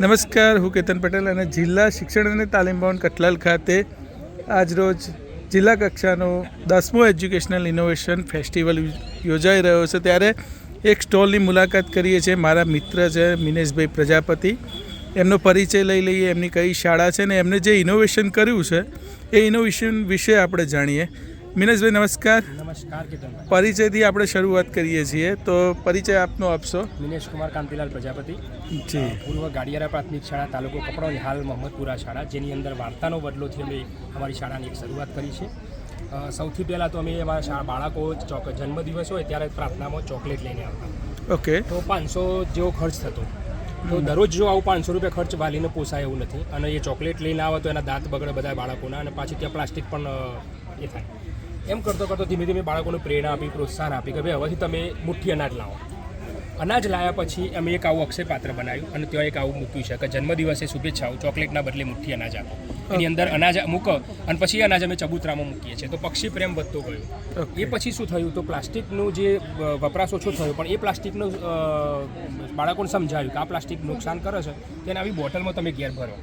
નમસ્કાર, હું કેતન પટેલ અને જિલ્લા શિક્ષણ અને તાલીમ ભવન કટલાલ ખાતે આજરોજ જિલ્લા કક્ષાનો દસમો એજ્યુકેશનલ ઇનોવેશન ફેસ્ટિવલ યોજાઈ રહ્યો છે. ત્યારે એક સ્ટોલની મુલાકાત કરીએ છીએ. મારા મિત્ર છે મિનેશભાઈ પ્રજાપતિ. એમનો પરિચય લઈ લઈએ, એમની કઈ શાળા છે ને એમને જે ઇનોવેશન કર્યું છે, એ ઇનોવેશન વિશે આપણે જાણીએ. મિનેશભાઈ નમસ્કાર. નમસ્કાર કેતનભાઈ પરિચયથી આપણે શરૂઆત કરીએ છીએ. તો પરિચય આપનો આપશો. મિનેશ કુમાર કાંતિલાલ પ્રજાપતિ. જી. પૂર્વ ગાડિયારા પ્રાથમિક શાળા તાલુકો કપડોની હાલ મોહમ્મદપુરા શાળા જેની અંદર વાર્તાનો બદલોથી અમે અમારી શાળાની એક શરૂઆત કરી છે. સૌથી પહેલાં તો અમે અમારા શાળા બાળકો ચોક જન્મદિવસ હોય ત્યારે પ્રાર્થનામાં ચોકલેટ લઈને આવતા. ઓકે. તો પાંચસો જેવો ખર્ચ થતો. તો દરરોજ જો આવું પાંચસો રૂપિયા ખર્ચ વાલીને પોસાય એવું નથી. અને એ ચોકલેટ લઈને આવે તો એના દાંત બગડે બધા બાળકોના અને પાછી ત્યાં પ્લાસ્ટિક પણ એ થાય. એમ કરતો કરતો ધીમે ધીમે બાળકોને પ્રેરણા આપી પ્રોત્સાહન આપી કે ભાઈ હવેથી તમે મુઠ્ઠી અનાજ લાવો. અનાજ લાવ્યા પછી અમે એક આવું અક્ષય પાત્ર બનાવ્યું અને ત્યાં એક આવું મૂક્યું છે કે જન્મદિવસે શુભેચ્છાઓ ચોકલેટના બદલે મુઠ્ઠી અનાજ આપો. એની અંદર અનાજ મૂકો અને પછી અનાજ અમે ચબૂતરામાં મૂકીએ છીએ. તો પક્ષી પ્રેમ વધતો ગયો. એ પછી શું થયું? તો પ્લાસ્ટિકનું જે વપરાશ ઓછો થયો પણ એ પ્લાસ્ટિકનું બાળકોને સમજાવ્યું કે આ પ્લાસ્ટિક નુકસાન કરે છે તેને આવી બોટલમાં તમે ઘેર ભરો.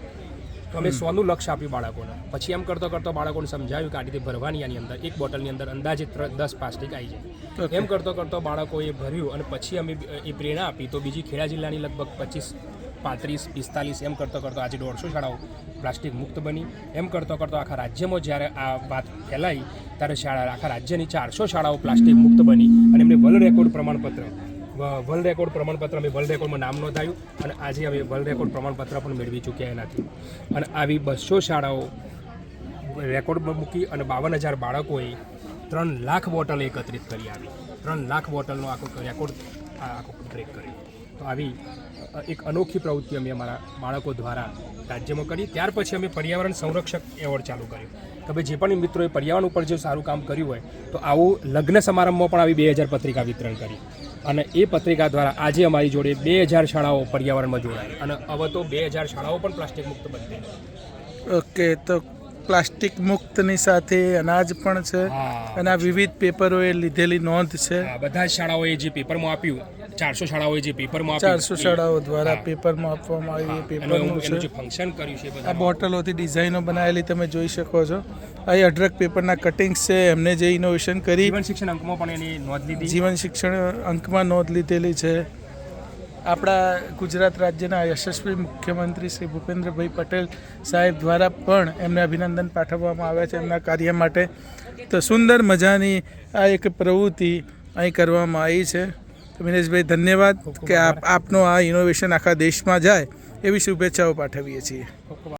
તો અમે સોનું લક્ષ્ય આપ્યું બાળકોને. પછી એમ કરતો કરતો બાળકોને સમજાવ્યું કે આ રીતે ભરવાની આની અંદર એક બોટલની અંદર અંદાજે દસ પ્લાસ્ટિક આવી જાય. એમ કરતો કરતો બાળકોએ ભર્યું અને પછી અમે એ પ્રેરણા આપી. તો બીજી ખેડા જિલ્લાની લગભગ પચીસ પાંત્રીસ પિસ્તાલીસ એમ કરતો કરતો આજે દોઢસો શાળાઓ પ્લાસ્ટિક મુક્ત બની. એમ કરતો કરતો આખા રાજ્યમાં જ્યારે આ વાત ફેલાઈ ત્યારે શાળા આખા રાજ્યની ચારસો શાળાઓ પ્લાસ્ટિક મુક્ત બની અને એમને વર્લ્ડ રેકોર્ડ પ્રમાણપત્ર વર્લ્ડ રેકોર્ડ પ્રમાણપત્ર અમે વર્લ્ડ રેકોર્ડમાં નામ નોંધાયું અને આજે અમે વર્લ્ડ રેકોર્ડ પ્રમાણપત્ર પણ મેળવી ચૂક્યા એનાથી. અને આવી બસો શાળાઓ રેકોર્ડમાં મૂકી અને બાવન હજાર બાળકોએ ત્રણ લાખ બોટલ એકત્રિત કરી આવી. ત્રણ લાખ બોટલનો આખો રેકોર્ડ આખો બ્રેક કર્યો. તો આવી એક અનોખી પ્રવૃત્તિ અમે અમારા બાળકો દ્વારા રાજ્યમાં કરી. ત્યાર પછી અમે પર્યાવરણ સંરક્ષક એવોર્ડ ચાલુ કર્યો. કે ભાઈ જે પણ મિત્રોએ પર્યાવરણ ઉપર જે સારું કામ કર્યું હોય તો આવું લગ્ન સમારંભમાં પણ આવી બે હજાર પત્રિકા વિતરણ કરી. અને એ પત્રિકા દ્વારા આજે અમારી જોડે બે હજાર શાળાઓ પર્યાવરણમાં જોડાય અને હવે તો બે હજાર શાળાઓ પણ પ્લાસ્ટિક મુક્ત બનતી ઓકે તો પ્લાસ્ટિક મુક્તની સાથે અનાજ પણ છે. અને આ વિવિધ પેપરોએ લીધેલી નોંધ છે. આ બધા જ શાળાઓએ જે પેપરમાં આપ્યું ચારસો શાળાઓએ જે પેપરમાં ચારસો શાળાઓ દ્વારા પેપરમાં આપવામાં આવી એ પેપરનું જે ફંક્શન કર્યું છે આ બોટલોથી ડિઝાઇનો બનાવેલી તમે જોઈ શકો છો. આ અઢળક પેપરના કટિંગ્સ છે એમને જે ઇનોવેશન કરી. જીવન શિક્ષણ અંકમાં પણ એની નોંધ લીધી. જીવન શિક્ષણ અંકમાં નોંધ લીધેલી છે. આપણા ગુજરાત રાજ્યના યશસ્વી મુખ્યમંત્રી શ્રી ભૂપેન્દ્રભાઈ પટેલ સાહેબ દ્વારા પણ એમને અભિનંદન પાઠવવામાં આવ્યા છે એમના કાર્ય માટે. તો સુંદર મજાની આ એક પ્રવૃત્તિ અહીં કરવામાં આવી છે. તો મિનેશભાઈ ધન્યવાદ કે આપ આપનો આ ઇનોવેશન આખા દેશમાં જાય એવી શુભેચ્છાઓ પાઠવીએ છીએ.